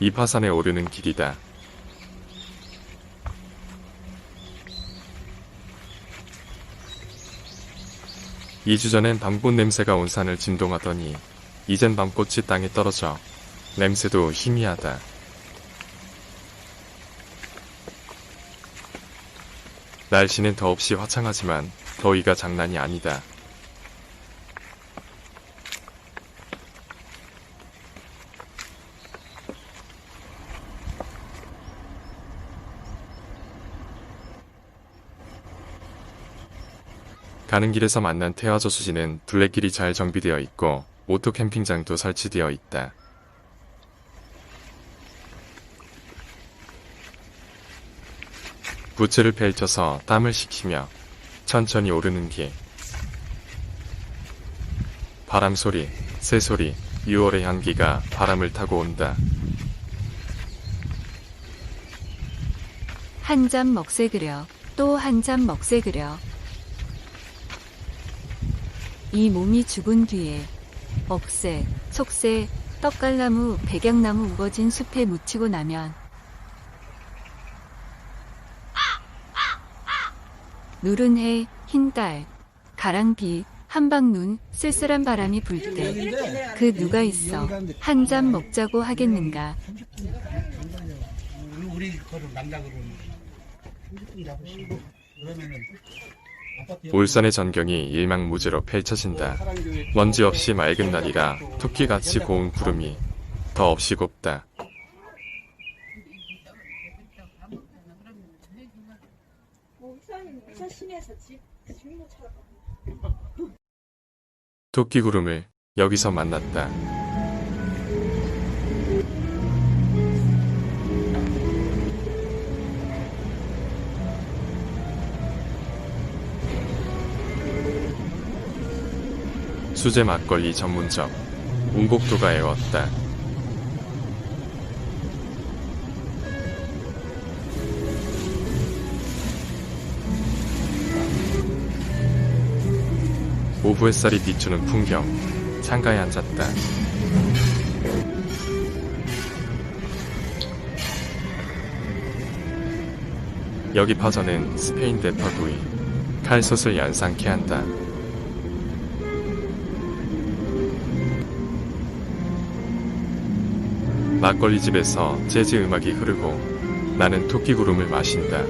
이 파산에 오르는 길이다. 이 주 전엔 밤꽃 냄새가 온 산을 진동하더니 이젠 밤꽃이 땅에 떨어져 냄새도 희미하다. 날씨는 더없이 화창하지만 더위가 장난이 아니다. 가는 길에서 만난 태화 저수지는 둘레길이 잘 정비되어 있고 오토 캠핑장도 설치되어 있다. 부츠를 펼쳐서 땀을 식히며 천천히 오르는 길. 바람 소리, 새 소리, 6월의 향기가 바람을 타고 온다. 한 잔 먹새 그려 또 한 잔 먹새 그려 이 몸이 죽은 뒤에 억새, 속새, 떡갈나무, 백양나무 우거진 숲에 묻히고 나면 누른 해, 흰 달, 가랑비, 한방눈, 쓸쓸한 바람이 불 때 그 누가 있어? 한 잔 먹자고 하겠는가? 우리 거를 남자 그러면. 30분 잡으시고 그러면은 울산의 전경이 일망무지로 펼쳐진다. 먼지 없이 맑은 날이라 토끼같이 고운 구름이 더 없이 곱다. 토끼 구름을 여기서 만났다. 수제 막걸리 전문점 운곡도가 애웠다. 오후 햇살이 비추는 풍경 창가에 앉았다. 여기 파전은 스페인 대파구이 칼솥을 연상케 한다. 막걸리 집에서 재즈 음악이 흐르고 나는 토끼 구름을 마신다.